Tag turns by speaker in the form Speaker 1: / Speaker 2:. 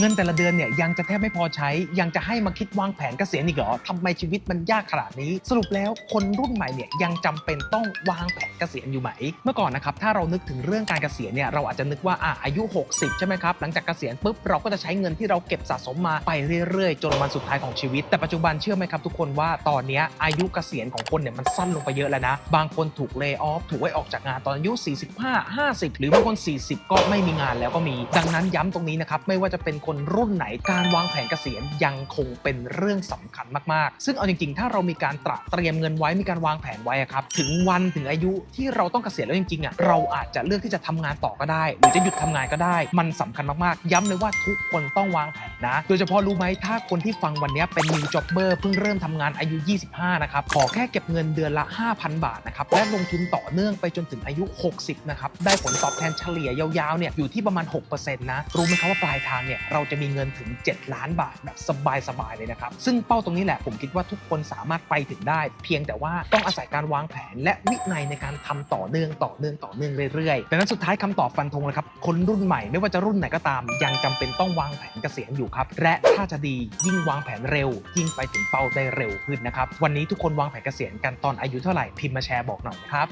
Speaker 1: เงินแต่ละเดือนเนี่ยยังจะแทบไม่พอใช้ ยังจะให้มาคิดวางแผนเกษียณอีกเหรอทำไมชีวิตมันยากขนาดนี้ สรุปแล้วคนรุ่นใหม่เนี่ยยังจำเป็นต้องวางแผนเกษียณอยู่ไหม เมื่อก่อนนะครับถ้าเรานึกถึงเรื่องการเกษียณเนี่ยเราอาจจะนึกว่าอะอายุ 60 ใช่ไหมครับ หลังจากเกษียณปุ๊บเราก็จะใช้เงินที่เราเก็บสะสมมาไปเรื่อยๆ จนวันสุดท้ายของชีวิต แต่ปัจจุบันเชื่อไหมครับทุกคนว่าตอนนี้อายุเกษียณของคนเนี่ยมันสั้นลงไปเยอะแล้วนะ บางคนถูกเลิกออฟถูกไล่ออกจากงานตอนอายุ 45 50 หรือบางคน 40 ก็ไม่มีงานแล้วก็มี ดังนั้นย้ำตรงนี้นะครับไม่ว่าจะเป็นคนนรุ่นไหนการวางแผนเกษียณยังคงเป็นเรื่องสำคัญมากๆ ซึ่งเอาจริงๆ ถ้าเรามีการตระเตรียมเงินไว้มีการวางแผนไว้ครับถึงวันถึงอายุที่เราต้องเกษียณแล้วจริงๆอะเราอาจจะเลือกที่จะทำงานต่อก็ได้ หรือจะหยุดทำงานก็ได้ มันสำคัญมากๆ ย้ำเลยว่าทุกคนต้องวางแผน นะ โดยเฉพาะรู้ไหมถ้าคนที่ฟังวันนี้เป็น new jobber เพิ่งเริ่มทำงานอายุ 25 นะครับ ขอแค่เก็บเงินเดือนละ 5,000 บาทนะครับ และลงทุนต่อเนื่องไปจนถึงอายุ 60 นะครับ ได้ผลตอบแทนเฉลี่ยยาวๆ เนี่ยอยู่ที่ประมาณ 6%นะ รู้ไหมครับว่าปลายทางเนี่ยเราจะมีเงินถึง 7 ล้านบาทแบบสบายๆ เลยนะครับ ซึ่งเป้าตรงนี้แหละผมคิดว่าทุกคนสามารถไปถึงได้ เพียงแต่ว่าต้องอาศัยการวางแผน และวินัยในการทำต่อเนื่องต่อเนื่องต่อเนื่องเรื่อยๆดังนั้นสุดท้ายคำตอบฟันธงเลยครับคนรุ่นใหม่ไม่ว่าจะรุ่นไหนก็ตาม ยังจำเป็นต้องวางแผนเกษียณอยู่ครับ และถ้าจะดียิ่งวางแผนเร็ว ยิ่งไปถึงเป้าได้เร็วขึ้นนะครับ วันนี้ทุกคนวางแผนเกษียณกันตอนอายุเท่าไหร่พิมพ์มาแชร์บอกหน่อยครับ